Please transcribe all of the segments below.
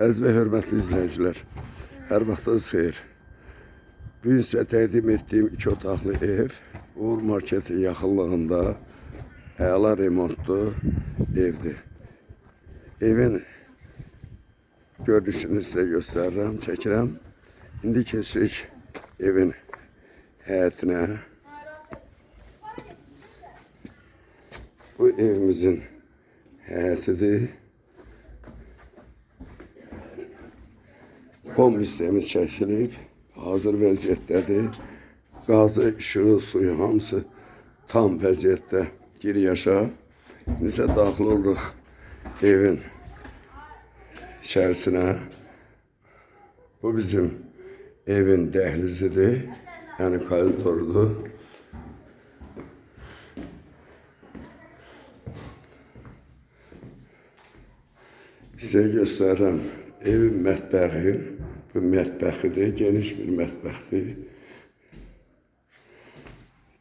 Əziz və hörmətli izləyicilər, hər vaxtınız xeyir. Bu gün sizə təqdim etdiyim iki otaqlı ev Uğur Marketin yaxınlığında əla remontlu evdir. Evin görünüşünü sizə göstərirəm, çəkirəm. İndi keçirik evin həyətinə. Bu evimizin həyətidir. Kom sistemi çəkilib, hazır vəziyyətdədir. Qazı, işığı, suyu hamısı tam vəziyyətdə gir yaşa. İndisə daxil oluruq evin içərisinə. Bu bizim evin dəhlizidir, yəni koridordur. Sizə göstərirəm evin mətbəxin. Bu mətbəxidir, geniş bir mətbəxdir.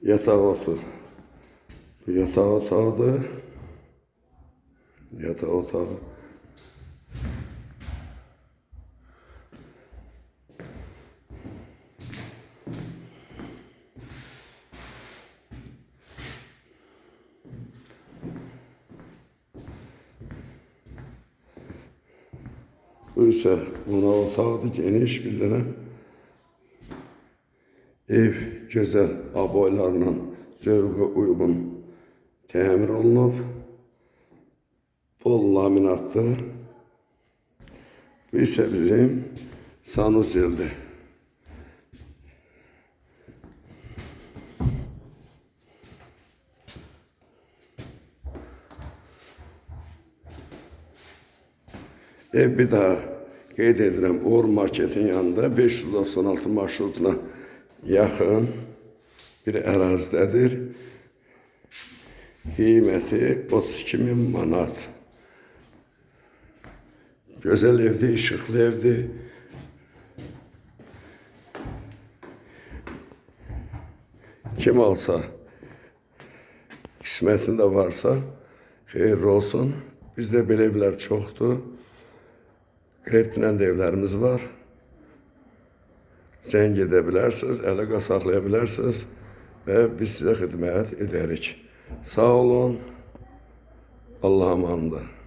Yataq otur. Bu yataq otağıdır. Yataq otağı. İse buna otağıdır, geniş bir tane. Ev güzel aboylarla zövqə uyğun təmir olunub. Bol laminatdır. Bu ise bizim sanuzeldir. Ev bir daha qeyd edirəm, Uğur Marketin yanında 596 marşrutuna yaxın bir ərazidədir. Qiyməti 32 min manat. Gözəl evdir, işıqlı evdir. Kim alsa, qismətində varsa, xeyirli olsun. Bizdə belə evlər çoxdur. Kreditlə də evlərimiz var. Zəng edə bilərsiniz, əlaqə saxlaya bilərsiniz və biz sizə xidmət edərik. Sağ olun. Allah'a olun.